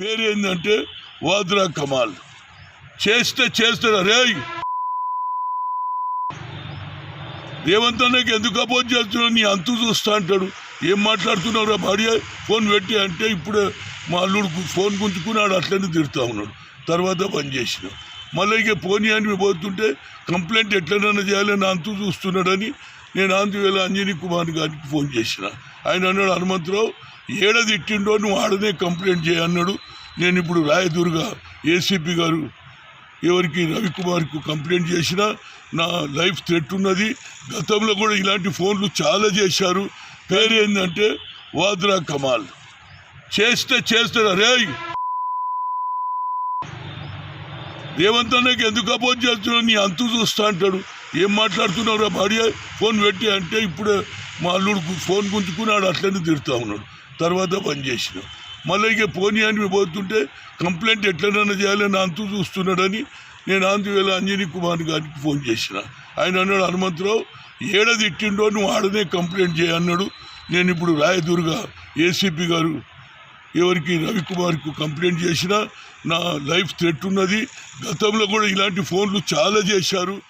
పేరు ఏంటంటే వాద్రా కమాల్. చేస్తే చేస్తాడు రే రేవంత్ అన్నకి ఎందుకు అపోజ్ చేస్తున్నావు? నీ అంతు చూస్తా అంటాడు. ఏం మాట్లాడుతున్నావు రా భార్య? ఫోన్ పెట్టి అంటే ఇప్పుడు మా అల్లుడు ఫోన్ గుంజుకున్నాడు అట్లనే తిడుతూ ఉన్నాడు. తర్వాత పని చేసిన. మళ్ళీ ఇక పోనీ అని పోతుంటే కంప్లైంట్ ఎట్లనైనా చేయాలని అంతు చూస్తున్నాడని నేను ఆంధ్రవేళ అంజనీ కుమార్ గారికి ఫోన్ చేసిన. ఆయన అన్నాడు హనుమంతరావు ఏడ తిట్టిండో నువ్వు ఆడనే కంప్లైంట్ చేయన్నాడు నేను ఇప్పుడు రాయదుర్గ ఏసీపీ గారు ఎవరికి? రవికుమార్కు కంప్లైంట్ చేసినా. నా లైఫ్ థ్రెట్ ఉన్నది. గతంలో కూడా ఇలాంటి ఫోన్లు చాలా చేశారు. పేరు ఏంటంటే వాద్రా కమాల్. చేస్తే చేస్తాడు రే రేవంత్ అన్నకి ఎందుకు అపోజ్ చేస్తున్నావు? నీ అంతు చూస్తా అంటాడు. ఏం మాట్లాడుతున్నావు రా భార్య? ఫోన్ పెట్టి అంటే ఇప్పుడు మా అల్లుడు ఫోన్ గుంజుకున్నాడు అట్లనే తిడుతూ ఉన్నాడు. తర్వాత పని చేసిన. మళ్ళీ ఇక పోనీ అని పోతుంటే కంప్లైంట్ ఎట్లనైనా చేయాలని అంతు చూస్తున్నాడని నేను ఆంధ్రవేళ అంజనీ కుమార్ గారికి ఫోన్ చేసిన. ఆయన అన్నాడు హనుమంతరావు ఏడ తిట్టిండో నువ్వు ఆడనే కంప్లైంట్ చేయన్నాడు నేను ఇప్పుడు రాయదుర్గ ఏసీపీ గారు ఎవరికి రవికుమార్కు కంప్లైంట్ చేసినా నా లైఫ్ థ్రెట్ ఉన్నది. గతంలో కూడా ఇలాంటి ఫోన్లు చాలా చేశారు.